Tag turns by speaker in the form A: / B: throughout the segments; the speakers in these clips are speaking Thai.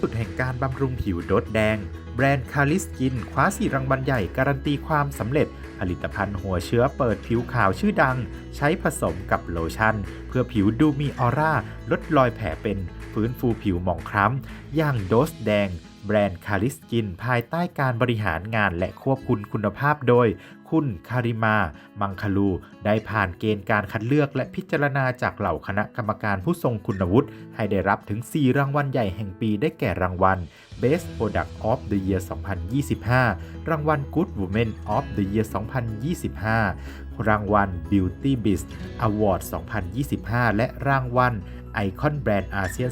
A: สุดแห่งการบำรุงผิวโดดแดง แบรนด์คาลิสกิน คว้าสี่รางวัลใหญ่การันตีความสำเร็จ ผลิตภัณฑ์หัวเชื้อเปิดผิวขาวชื่อดัง ใช้ผสมกับโลชั่น เพื่อผิวดูมีออร่า ลดรอยแผลเป็น ฟื้นฟูผิวหมองคล้ำอย่างโดสแดง แบรนด์คาลิสกินภายใต้การบริหารงานและควบคุมคุณภาพโดย คุณคาริมา มังคลู ได้ผ่านเกณฑ์การคัดเลือกและพิจารณาจากเหล่าคณะกรรมการผู้ทรงคุณวุฒิให้ได้รับถึง 4 รางวัลใหญ่แห่งปีได้แก่รางวัล Best Product of the Year 2025 รางวัล Good Woman of the Year 2025 รางวัล Beauty Biz Award 2025 และรางวัล Icon Brand อาเซียน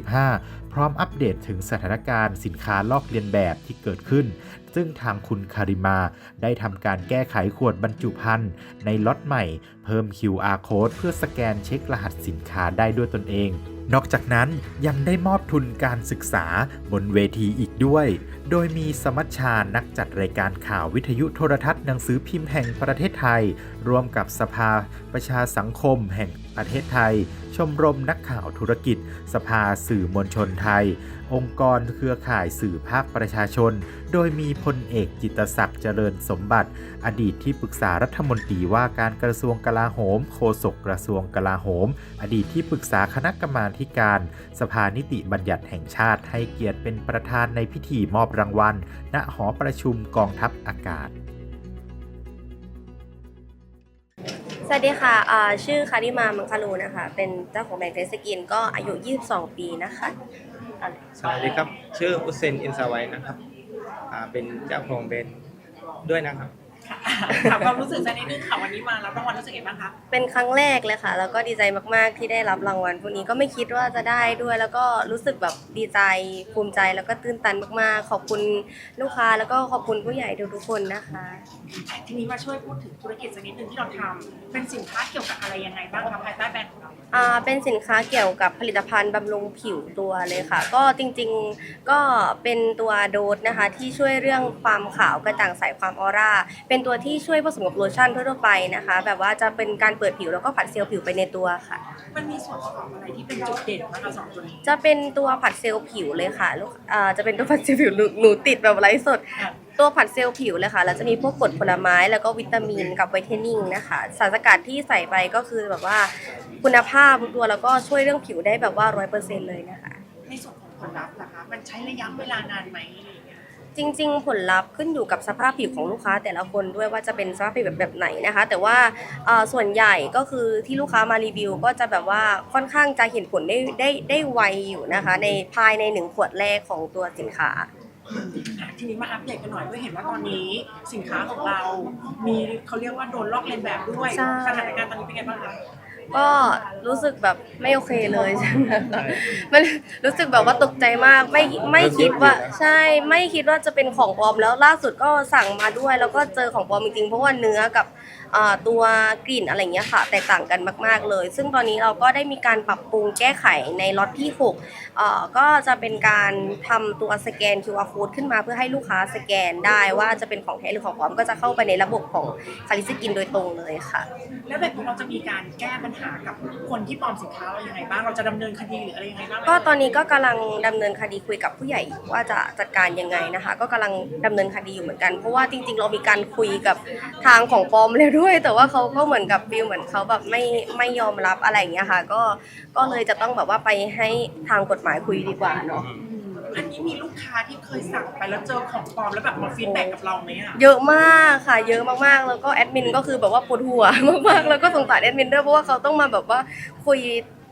A: 2025 พร้อมอัปเดตถึงสถานการณ์สินค้าลอกเลียนแบบที่เกิดขึ้น ซึ่งทางคุณคาริมาได้ทำการแก้ไขขวดบรรจุภัณฑ์ในล็อตใหม่ เพิ่ม QR code เพื่อสแกนเช็ครหัสสินค้าได้ด้วยตนเองนอกจากนั้นยังได้มอบทุนการศึกษาบนเวทีอีกด้วย โดยมีสมัชชานักจัดรายการข่าววิทยุโทรทัศน์หนังสือพิมพ์แห่งประเทศไทย ร่วมกับสภาประชาสังคมแห่ง ประเทศไทย ชมรมนักข่าวธุรกิจ สภาสื่อมวลชนไทย องค์กรเครือข่ายสื่อภาคประชาชน โดยมีพลเอกจิตศักดิ์เจริญสมบัติ อดีตที่ปรึกษารัฐมนตรีว่าการกระทรวงกลาโหม โฆษกกระทรวงกลาโหม อดีตที่ปรึกษาคณะกรรมาธิการ สภานิติบัญญัติแห่งชาติให้เกียรติเป็นประธานในพิธีมอบรางวัล ณหอประชุมกองทัพอากาศ
B: สวัสดีค่ะะชื่อคาริมา มังคารูนะคะ เป็นเจ้าของแบรนด์เทสกิน ก็อายุ 22 ปีนะคะ
C: สวัสดีครับ ชื่ออุเซน อินซาไวนะครับ เป็นเจ้าของแบรนด์ด้วยนะครับ
D: ถามความรู้สึกสักนิดนึงค่ะวันนี้มารับรางวัลรู้สึกยังไงบ้างคะ
B: เป็นครั้งแรกเลยค่ะ แล้วก็ดีใจมากๆที่ได้รับรางวัลพวกนี้ก็ไม่คิดว่าจะได้ด้วย แล้วก็รู้สึกแบบดีใจภูมิใจแล้วก็ตื้นตันมากๆ ขอบคุณลูกค้าแล้วก็ขอบคุณผู้ใหญ่ทุกๆคนนะคะ
D: ทีนี้มาช่วยพูดถึงธุรกิจสักนิดนึงที่เราทำเป็นสินค้าเกี่ยวกับอะไรยังไงบ้างคะภายใต้แบรนด์ของเรา
B: อ่าเป็นสินค้าเกี่ยวกับผลิตภัณฑ์บำรุงผิวตัวเลยค่ะ ก็จริงๆก็เป็นตัวโดสนะคะ ที่ช่วยเรื่องความขาวกระจ่างใสความออร่า เป็นตัวที่ช่วยผสมกับโลชั่นทั่วๆไปนะคะ แบบว่าจะเป็นการเปิดผิวแล้วก็ผัดเซลล์ผิวไปในตัวค่ะ
D: มันมีส่วนประกอบอะไรที่เป็นจุดเด่นนะคะสองตัวนี้
B: จะเป็นตัวผัดเซลล์ผิวเลยค่ะลูกอ่าจะเป็นตัวผัดเซลล์ผิวหนูหนูติดแบบไร้สด
D: ค่ะ
B: ตัวผัดเซลล์ผิวเลยค่ะ แล้วจะมีพวกกรดผลไม้แล้วก็วิตามินกับไวท์เทนนิ่งนะคะ สารสกัดที่ใส่ไปก็คือแบบว่าคุณภาพทุกตัวแล้วก็ช่วยเรื่องผิวได้แบบว่าร้อยเปอร์เซ็นต์เลยนะคะ
D: ในส่วนของผลลัพธ์ล่ะคะ มันใช้ระยะเวลานานไหมอะไรอย่างเงี้ย
B: จริง ๆ ผลลัพธ์ขึ้นอยู่กับสภาพผิวของลูกค้า แต่ละคนด้วยว่าจะเป็นสภาพผิวแบบแบบไหนนะคะ แต่ว่าเอ่อส่วนใหญ่ก็คือที่ลูกค้ามารีวิว ก็จะแบบว่าค่อนข้างจะเห็นผลได้ได้ได้ไวอยู่นะคะ ในภายในหนึ่งขวดแรกของตัวสินค้า
D: อะ ทีนี้มาอัปเดตกันหน่อยด้วยเห็นว่าตอนนี้สินค้าของเรา มีเขาเรียกว่าโดนลอกเลียนแบบด้วย
B: ใช่
D: สถานการณ์ตอนนี้เป็นไงบ้างคะ
B: ก็รู้สึกแบบไม่โอเคเลยใช่ไหมคะมันรู้สึกแบบว่าตกใจมากไม่ไม่คิดว่าใช่ไม่คิดว่าจะเป็นของปลอมแล้วล่าสุดก็สั่งมาด้วย แล้วก็เจอของปลอมจริงๆเพราะว่าเนื้อกับอ่าตัวกลิ่นอะไรเงี้ยค่ะ แตกต่างกันมากๆเลย ซึ่งตอนนี้เราก็ได้มีการปรับปรุงแก้ไขในล็อตที่6เอ่อก็จะเป็นการทำตัวสแกน QR code ขึ้นมาเพื่อให้ลูกค้าสแกนได้ว่าจะเป็นของแท้หรือของปลอมก็จะเข้าไปในระบบของคาริสกินโดยตรงเลยค่ะ
D: แล้วแบบนี้เราจะมีการแก้ปัญหากับคนที่ปลอมสินค้าเรายังไงบ้างเราจะดำเนินคดีหรืออะไรยังไงบ้างไหม
B: ก็ตอนนี้ก็กำลังดำเนินคดีคุยกับผู้ใหญ่ว่าจะจัดการยังไงนะคะ ก็กำลังดำเนินคดีอยู่เหมือนกัน เพราะว่าจริง ๆ เรามีการคุยกับทางของปลอมแล้วด้วย แต่ว่าเขาก็เหมือนกับฟิลเหมือนเขาแบบไม่ไม่ยอมรับอะไรอย่างเงี้ยค่ะ ก็ก็เลยจะต้องแบบว่าไปให้ทางกฎหมายคุยดีกว่าเนาะ
D: อืม อันนี้มีลูกค้าที่เคยสั่งไปแล้วเจอของปลอมแล้วแบบมาฟีดแบ็กกับเราไหมอะ
B: เยอะมากค่ะ เยอะมากๆ แล้วก็แอดมินก็คือแบบว่าปวดหัวมากๆ แล้วก็สงสารแอดมินด้วยเพราะว่าเขาต้องมาแบบว่าคุย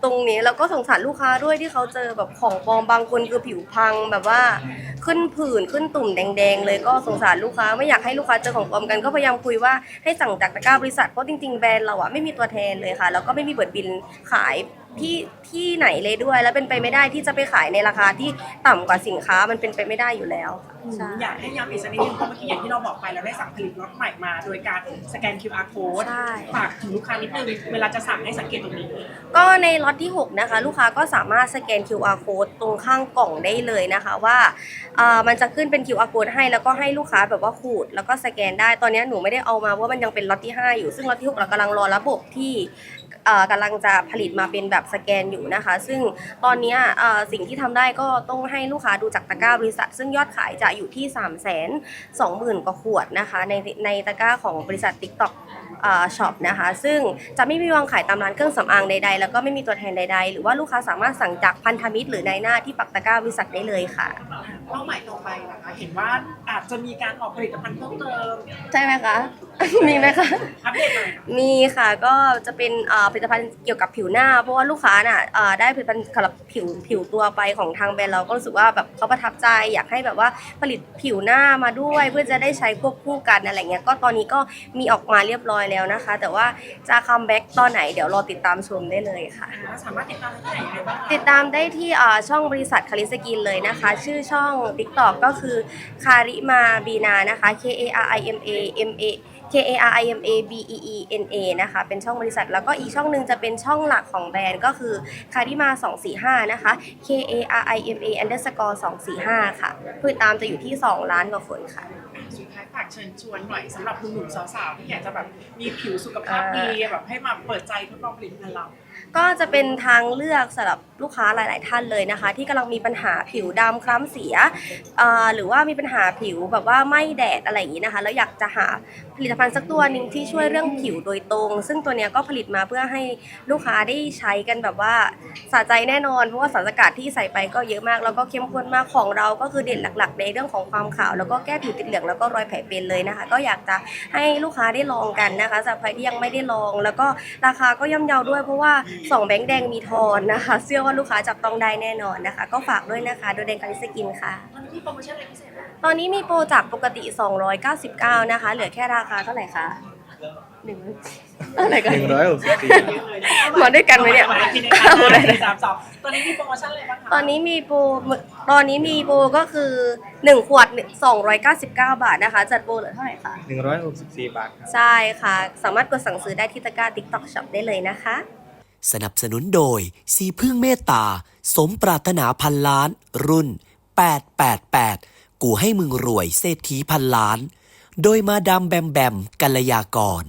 B: ตรงนี้แล้วก็สงสารลูกค้าด้วยที่เขาเจอแบบของปลอมบางคนคือผิวพังแบบว่า ขึ้นผื่นขึ้นตุ่มแดงๆ เลยก็สงสารลูกค้าไม่อยากให้ลูกค้าเจอของปลอมกันก็พยายามคุยว่าให้สั่งจากตะกร้าบริษัทเพราะจริงๆแบรนด์เราอะไม่มีตัวแทนเลยค่ะแล้วก็ไม่มีเบิดบินขายที่ที่ไหนเลยด้วย แล้วเป็นไปไม่ได้ที่จะไปขายในราคาที่ต่ำกว่าสินค้ามันเป็นไปไม่ได้อยู่แล้วค่ะใช่
D: อยากให้ย้ำอีกสักนิดนึงเพราะเมื่อกี้อย่างที่เราบอกไปเราได้สั่งผลิตรถใหม่มา โดยการสแกน QR code
B: ใช่
D: ฝากถึงลูกค้านิดนึงเวลาจะสั่งให้สังเกตตรงนี้
B: ก็ในล็อตที่ 6 นะคะ ลูกค้าก็สามารถสแกน QR code ตรงข้างกล่องได้เลยนะคะว่าอ่ามันจะขึ้นเป็น QR code ให้แล้วก็ให้ลูกค้าแบบว่าขูดแล้วก็สแกนได้ตอนนี้หนูไม่ได้เอามาเพราะว่ามันยังเป็นล็อตที่ 5 อยู่ซึ่งล็อตที่6เรากำลังรอระบบที่กำลังจะผลิตมาเป็นแบบสแกนอยู่นะคะ ซึ่งตอนนี้สิ่งที่ทำได้ก็ต้องให้ลูกค้าดูจากตะกร้าบริษัท ซึ่งยอดขายจะอยู่ที่ 3 2 0 0 0 0 กว่าขวดนะคะ ในในตะกร้าของบริษัท TikTok ช็อปนะคะ ซึ่งจะไม่มีวางขายตามร้านเครื่องสำอางใดๆ แล้วก็ไม่มีตัวแทนใดๆ หรือว่าลูกค้าสามารถสั่งจากพันธมิตรหรือนายหน้าที่ปักตะกร้าบริษัทได้เลยค่ะ
D: เป้าหมายต่อไปนะคะเห็นว่าอาจจะมีการออกผลิตภัณฑ์เพิ่มเติม
B: ใช่ไหมคะมีไหมคะ
D: อัปเดตหน่อยค่ะ
B: มีค่ะก็จะเป็นเอ่อผลิตภัณฑ์เกี่ยวกับผิวหน้า เพราะว่าลูกค้าน่ะเอ่อได้ผลิตภัณฑ์สำหรับผิวผิวตัวไปของทางแบรนด์เราก็รู้สึกว่าแบบเขาประทับใจอยากให้แบบว่าผลิตผิวหน้ามาด้วย เพื่อจะได้ใช้ควบคู่กันอะไรเงี้ยก็ตอนนี้ก็มีออกมาเรียบร้อยแล้วนะคะ แต่ว่าจะคัมแบ็กตอนไหนเดี๋ยวรอติดตามชมได้เลยค่ะ
D: อ่าสามารถติดตามได้ที่ไหนยังไงบ้างคะ
B: ติดตามได้ที่อ่าช่องบริษัทคาริสกินเลยนะคะ ชื่อช่อง TikTok ก็คือคาริมาบีนานะคะ K A R I M A M A K A R I M A B E E N A นะคะ เป็นช่องบริษัท แล้วก็อีกช่องหนึ่งจะเป็นช่องหลักของแบรนด์ก็คือคาริมา 245 นะคะ K A R I M A underscore 245 ค่ะ ผู้ติดตามจะอยู่ที่ 2 ล้านกว่าคนค่ะ
D: สุดท้ายฝากเชิญชวนหน่อยสำหรับหนุ่มๆสาวๆที่อยากจะแบบมีผิวสุขภาพดีแบบให้มาเปิดใจทดลองผลิตภัณฑ์เรา
B: ก็จะเป็นทางเลือกสำหรับลูกค้าหลาย ๆ ท่านเลยนะคะ ที่กำลังมีปัญหาผิวดำคล้ำเสียอ่อหรือว่ามีปัญหาผิวแบบว่าไม่แดดอะไรอย่างนี้นะคะ แล้วอยากจะหาผลิตภัณฑ์สักตัวหนึ่งที่ช่วยเรื่องผิวโดยตรง ซึ่งตัวเนี้ยก็ผลิตมาเพื่อให้ลูกค้าได้ใช้กันแบบว่าสะใจแน่นอนเพราะว่าสารสกัดที่ใส่ไปก็เยอะมาก แล้วก็เข้มข้นมากของเราก็คือเด่นหลัก ๆ ในเรื่องของความขาว แล้วก็แก้ผิวติดเหลืองแล้วก็รอยแผลเป็นเลยนะคะ ก็อยากจะให้ลูกค้าได้ลองกันนะคะสำหรับใครที่ยังไม่ได้ลอง แล้วก็ราคาก็ย่อมเยาด้วยเพราะว่าสองแบงค์แดงมีทอนนะคะ เชื่อว่าลูกค้าจับต้องได้แน่นอนนะคะ ก็ฝากด้วยนะคะ โดยแดงการิสกินค่ะ
D: ตอนนี้มีโปรโมชั่นอะไรพิเศษไหม
B: ตอนนี้มีโปรจากปกติ 299 นะคะ เหลือแค่ราคาเท่าไหร่คะหนึ่งอะไรกัน
C: หนึ่งร้อยหกสิบสี่
B: มาด้วยกันไหมเนี่ย
D: มาทีในการสามสองตอนนี้มีโปรโมชั่นอะไรบ้างคะ
B: ตอนนี้มีโปรตอนนี้มีโปรก็คือ 1 ขวด 299 บาทนะคะ จัดโปรเหลือเท่าไหร่คะ
C: หนึ่งร้อยหกสิบสี่บาทครับ
B: ใช่ค่ะ สามารถกดสั่งซื้อได้ที่ตะกร้า TikTok Shop ได้เลยนะคะ
E: สนับสนุนโดย สีพึ่งเมตตา สมปรารถนาพันล้าน รุ่น 888 กูให้มึงรวยเศรษฐีพันล้าน โดยมาดามแบมแบมกัลยากร